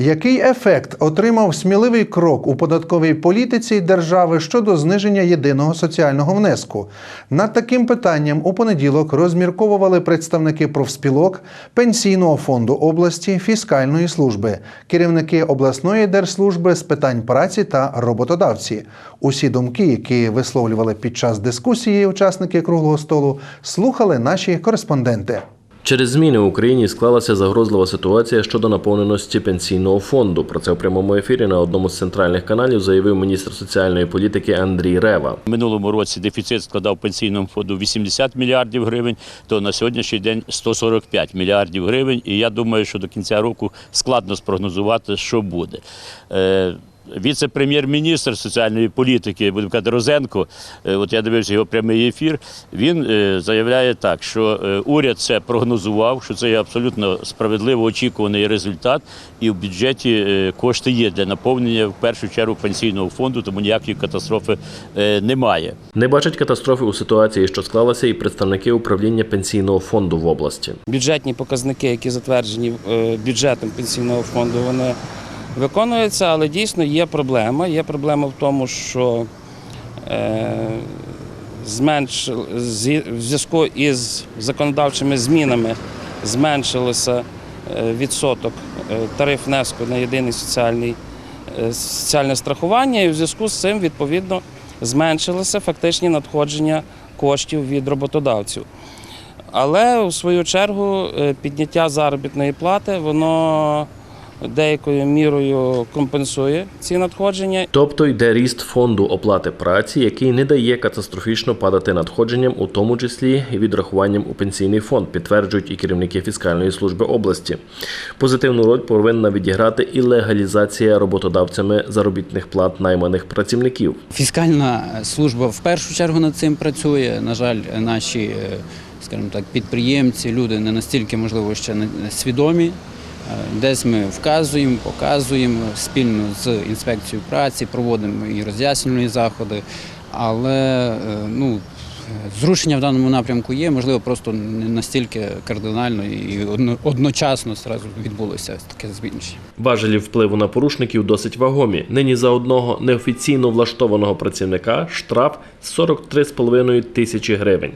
Який ефект отримав сміливий крок у податковій політиці держави щодо зниження єдиного соціального внеску? Над таким питанням у понеділок розмірковували представники профспілок, пенсійного фонду області, фіскальної служби, керівники обласної держслужби з питань праці та роботодавці. Усі думки, які висловлювали під час дискусії учасники круглого столу, слухали наші кореспонденти. Через зміни в Україні склалася загрозлива ситуація щодо наповненості пенсійного фонду. Про це в прямому ефірі на одному з центральних каналів заявив міністр соціальної політики Андрій Рева. В минулому році дефіцит складав пенсійному фонду 80 мільярдів гривень, то на сьогоднішній день 145 мільярдів гривень. І я думаю, що до кінця року складно спрогнозувати, що буде. Віце-прем'єр-міністр соціальної політики будемо казати, Розенко, е, от я дивився його прямий ефір. Він е, заявляє так, що е, уряд це прогнозував, що це є абсолютно справедливо очікуваний результат, і в бюджеті кошти є для наповнення в першу чергу пенсійного фонду, тому ніякої катастрофи немає. Не бачать катастрофи у ситуації, що склалася, і представники управління пенсійного фонду в області. бюджетні показники, які затверджені бюджетом пенсійного фонду, вони виконуються, але дійсно є проблема. Є проблема в тому, що е, зменш... в зв'язку із законодавчими змінами зменшилося е, відсоток е, тариф внеску на єдиний соціальний соціальне страхування, і в зв'язку з цим відповідно зменшилися фактичні надходження коштів від роботодавців. Але у свою чергу підняття заробітної плати воно деякою мірою компенсує ці надходження. Тобто йде ріст фонду оплати праці, який не дає катастрофічно падати надходженням, у тому числі і відрахуванням у пенсійний фонд, підтверджують і керівники фіскальної служби області. Позитивну роль повинна відіграти і легалізація роботодавцями заробітних плат найманих працівників. Фіскальна служба в першу чергу над цим працює. На жаль, наші, е, скажімо так, підприємці, люди не настільки можливо ще не свідомі. Е, Десь ми вказуємо, показуємо спільно з інспекцією праці, проводимо і роз'яснювальні заходи, але е, ну, зрушення в даному напрямку є, можливо, просто не настільки кардинально і одночасно зразу відбулося таке збільшення. Важелі впливу на порушників досить вагомі. Нині за одного неофіційно влаштованого працівника штраф 43,5 тисячі гривень.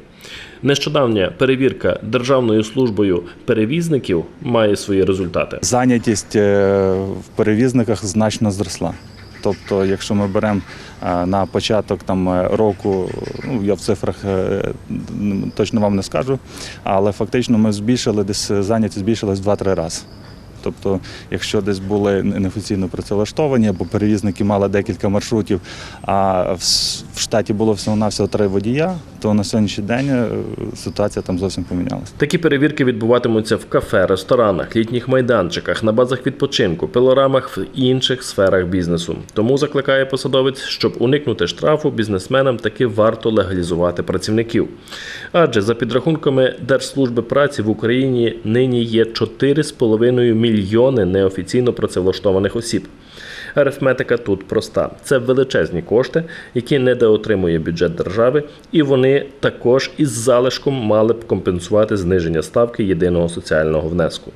Нещодавня перевірка Державною службою перевізників має свої результати. Зайнятість е, в перевізниках значно зросла. Тобто, якщо ми беремо е, на початок там е, року, ну я в цифрах е, точно вам не скажу, але фактично ми збільшили десь зайнятість збільшилась 2-3 рази. Тобто, якщо десь були неофіційно працевлаштовані, або перевізники мали декілька маршрутів, а в штаті було всього-навсього три водія, то на сьогоднішній день е, ситуація там зовсім помінялася. Такі перевірки відбуватимуться в кафе, ресторанах, літніх майданчиках, на базах відпочинку, пилорамах в інших сферах бізнесу. Тому закликає посадовець, щоб уникнути штрафу, бізнесменам таки варто легалізувати працівників. Адже за підрахунками Держслужби праці в Україні нині є 4,5 мільйони неофіційно працевлаштованих осіб. Арифметика тут проста: це величезні кошти, які недоотримує бюджет держави, і вони також із залишком мали б компенсувати зниження ставки єдиного соціального внеску.